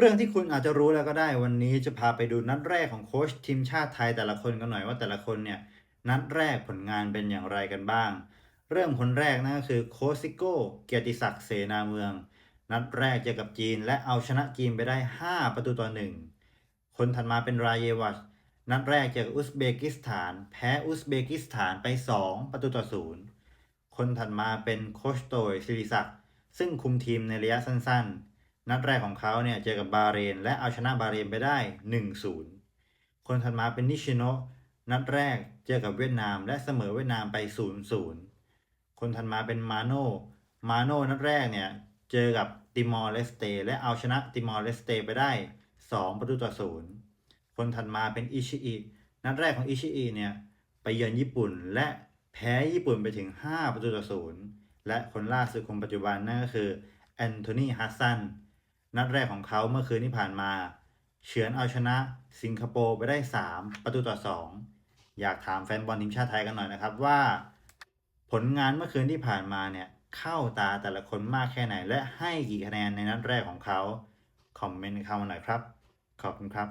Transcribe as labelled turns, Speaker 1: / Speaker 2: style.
Speaker 1: เรื่องที่คุณอาจจะรู้แล้วก็ได้วันนี้จะพาไปดูนัดแรกของโค้ชทีมชาติไทยแต่ละคนกันหน่อยว่าแต่ละคนเนี่ยนัดแรกผลงานเป็นอย่างไรกันบ้าง เริ่มคนแรกนั่นก็คือโค้ชซิโก้เกียรติศักดิ์เสนาเมือง นัดแรกเจอกับจีนและเอาชนะจีนไปได้ 5 ประตูต่อหนึ่งคนถัดมาเป็นรายเยวัชนัดแรกเจอกับอุซเบกิสถาน แพ้อุซเบกิสถานไป 2 ประตูต่อศูนย์คนถัดมาเป็นโคชโตยศิริศักดิ์ซึ่งคุมทีมในระยะสั้นๆ นัดแรกของเขาเนี่ยเจอกับบาเรน และเอาชนะบาเรนไปได้ 1-0 คนถัดมาเป็นนิชิโนะนัดแรกเจอกับเวียดนาม และเสมอเวียดนามไป 0-0 คนถัดมาเป็นมาโนมาโนนัดแรกเนี่ยเจอกับติมอร์เลสเตและเอาชนะติมอร์เลสเตไปได้ 2 ประตูต่อศูนย์คนถัดมาเป็นอิชิอินัดแรกของอิชิอิเนี่ยไปเยือนญี่ปุ่นและแพ้ญี่ปุ่นไปถึง 5 ประตูต่อศูนย์และคนล่าสุดคนปัจจุบันนั่นก็คือแอนโทนีฮัสซัน นัดแรกของเขาเมื่อคืนที่ผ่านมา เฉือนเอาชนะสิงคโปร์ไปได้ 3 ประตูต่อ 2 อยากถามแฟนบอลทีมชาติไทยกันหน่อยนะครับว่า ผลงานเมื่อคืนที่ผ่านมาเนี่ยเข้าตาแต่ละคนมากแค่ไหน และให้กี่คะแนนในนัดแรกของเขา คอมเมนต์เข้ามาหน่อยครับ ขอบคุณครับ